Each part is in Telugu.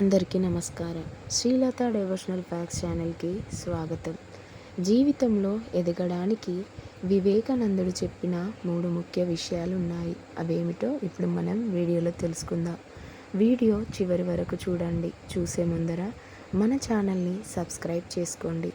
అందరికీ నమస్కారం. శ్రీలత డెవోషనల్ ఫ్యాక్స్ ఛానల్కి స్వాగతం. జీవితంలో ఎదగడానికి వివేకానందుడు చెప్పిన మూడు ముఖ్య విషయాలు ఉన్నాయి అవేమిటో ఇప్పుడు మనం వీడియోలో తెలుసుకుందాం. వీడియో చివరి వరకు చూడండి. చూసే ముందర మన ఛానల్ని సబ్స్క్రైబ్ చేసుకోండి.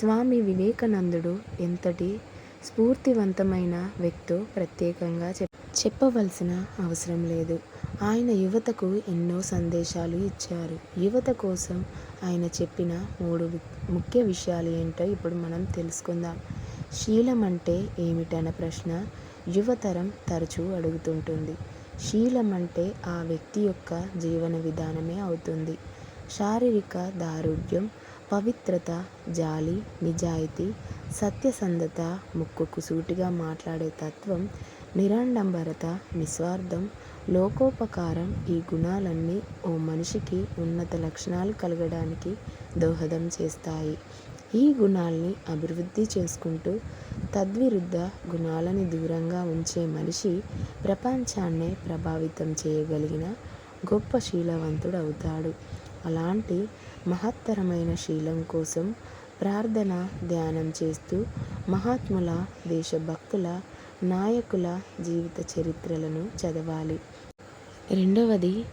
స్వామి వివేకానందుడు ఎంతటి స్ఫూర్తివంతమైన వ్యక్తో ప్రత్యేకంగా చెప్ చెప్పవలసిన అవసరం లేదు. ఆయన యువతకు ఎన్నో సందేశాలు ఇచ్చారు. యువత కోసం ఆయన చెప్పిన మూడు ముఖ్య విషయాలు ఏంటో ఇప్పుడు మనం తెలుసుకుందాం. శీలం అంటే ఏమిటన్న ప్రశ్న యువతరం తరచూ అడుగుతుంటుంది. శీలం అంటే ఆ వ్యక్తి యొక్క జీవన విధానమే అవుతుంది. శారీరక దారుఢ్యం పవిత్రత జాలి నిజాయితీ సత్యసంధత ముక్కుకు సూటిగా మాట్లాడే తత్వం నిరాడంబరత నిస్వార్థం లోకోపకారం ఈ గుణాలన్నీ ఓ మనిషికి ఉన్నత లక్షణాలు కలగడానికి దోహదం చేస్తాయి. ఈ గుణాల్ని అభివృద్ధి చేసుకుంటూ తద్విరుద్ధ గుణాలని దూరంగా ఉంచే మనిషి ప్రపంచాన్నే ప్రభావితం చేయగలిగిన గొప్ప శీలవంతుడు అవుతాడు అలాంటి మహత్తరమైన శీలం కోసం ప్రార్థన ధ్యానం చేస్తూ మహాత్ముల దేశభక్తుల నాయకుల జీవిత చరిత్రలను చదవాలి. రెండవది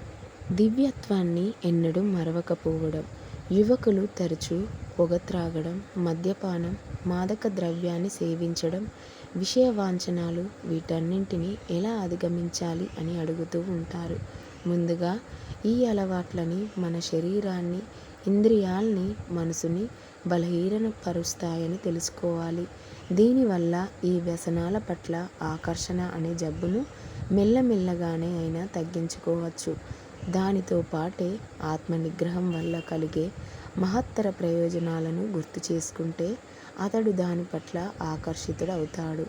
దివ్యత్వాన్ని ఎన్నడూ మరవకపోవడం. యువకులు తరచూ పొగ త్రాగడం మద్యపానం మాదక ద్రవ్యాన్ని సేవించడం విషయ వాంఛనాలు వీటన్నింటినీ ఎలా అధిగమించాలి అని అడుగుతూ ఉంటారు. ముందుగా ఈ అలవాట్లని మన శరీరాన్ని ఇంద్రియాల్ని మనసుని బలహీనపరుస్తాయని తెలుసుకోవాలి. దీనివల్ల ఈ వ్యసనాల పట్ల ఆకర్షణ అనే జబ్బును మెల్లమెల్లగానే అయినా తగ్గించుకోవచ్చు. దానితో పాటే ఆత్మ నిగ్రహం వల్ల కలిగే మహత్తర ప్రయోజనాలను గుర్తు చేసుకుంటే అతడు దాని పట్ల ఆకర్షితుడు అవుతాడు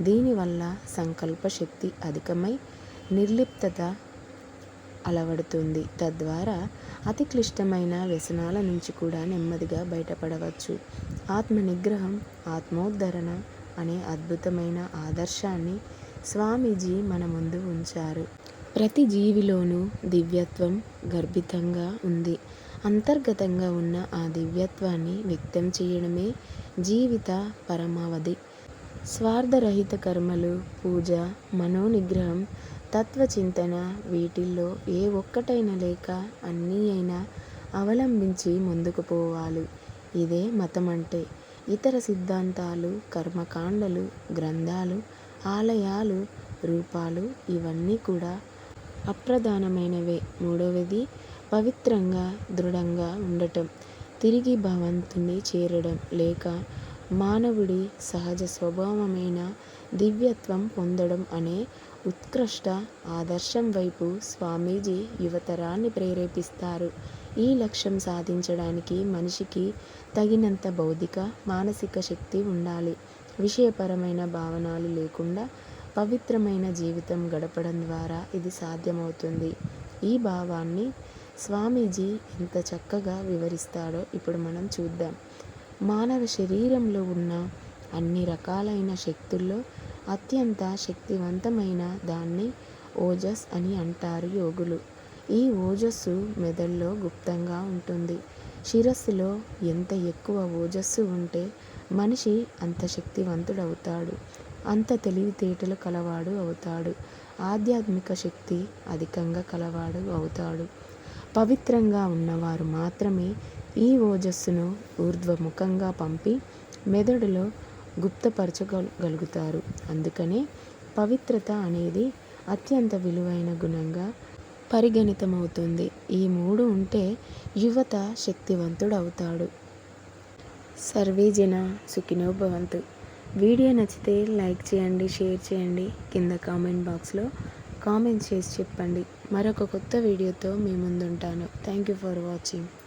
దీనివల్ల సంకల్ప శక్తి అధికమై నిర్లిప్తత అలవడుతుంది. తద్వారా అతి క్లిష్టమైన వ్యసనాల నుంచి కూడా నెమ్మదిగా బయటపడవచ్చు. ఆత్మ నిగ్రహం ఆత్మోద్ధరణ అనే అద్భుతమైన ఆదర్శాన్ని స్వామీజీ మన ముందు ఉంచారు. ప్రతి జీవిలోనూ దివ్యత్వం గర్భితంగా ఉంది. అంతర్గతంగా ఉన్న ఆ దివ్యత్వాన్ని వ్యక్తం చేయడమే జీవిత పరమావధి. స్వార్థరహిత కర్మలు పూజ మనోనిగ్రహం తత్వచింతన వీటిల్లో ఏ ఒక్కటైనా లేక అన్నీ అయినా అవలంబించి ముందుకు పోవాలి. ఇదే మతం అంటే ఇతర సిద్ధాంతాలు కర్మకాండలు గ్రంథాలు ఆలయాలు రూపాలు ఇవన్నీ కూడా అప్రధానమైనవే. మూడవది పవిత్రంగా దృఢంగా ఉండటం. తిరిగి భగవంతుని చేరడం లేక మానవుడి సహజ స్వభావమైన దివ్యత్వం పొందడం అనే ఉత్కృష్ట ఆదర్శం వైపు స్వామీజీ యువతరాన్ని ప్రేరేపిస్తారు. ఈ లక్ష్యం సాధించడానికి మనిషికి తగినంత బౌద్ధిక మానసిక శక్తి ఉండాలి. విషయపరమైన భావనలు లేకుండా పవిత్రమైన జీవితం గడపడం ద్వారా ఇది సాధ్యమవుతుంది. ఈ భావాన్ని స్వామీజీ ఎంత చక్కగా వివరిస్తాడో ఇప్పుడు మనం చూద్దాం. మానవ శరీరంలో ఉన్న అన్ని రకాలైన శక్తుల్లో అత్యంత శక్తివంతమైన దాన్ని ఓజస్ అని అంటారు యోగులు. ఈ ఓజస్సు మెదడులో గుప్తంగా ఉంటుంది. శిరస్సులో ఎంత ఎక్కువ ఓజస్సు ఉంటే మనిషి అంత శక్తివంతుడవుతాడు. అంత తెలివితేటలు కలవాడు అవుతాడు. ఆధ్యాత్మిక శక్తి అధికంగా కలవాడు అవుతాడు. పవిత్రంగా ఉన్నవారు మాత్రమే ఈ ఓజస్సును ఊర్ధ్వముఖంగా పంపి మెదడులో గుప్తపరచగలుగుతారు. అందుకనే పవిత్రత అనేది అత్యంత విలువైన గుణంగా పరిగణితమవుతుంది. ఈ మూడు ఉంటే యువత శక్తివంతుడు అవుతాడు సర్వే జన సుఖినో భవంతు. వీడియో నచ్చితే లైక్ చేయండి షేర్ చేయండి. కింద కామెంట్ బాక్స్లో కామెంట్స్ చేసి చెప్పండి. మరొక కొత్త వీడియోతో మీ ముందుంటాను. Thank you for watching.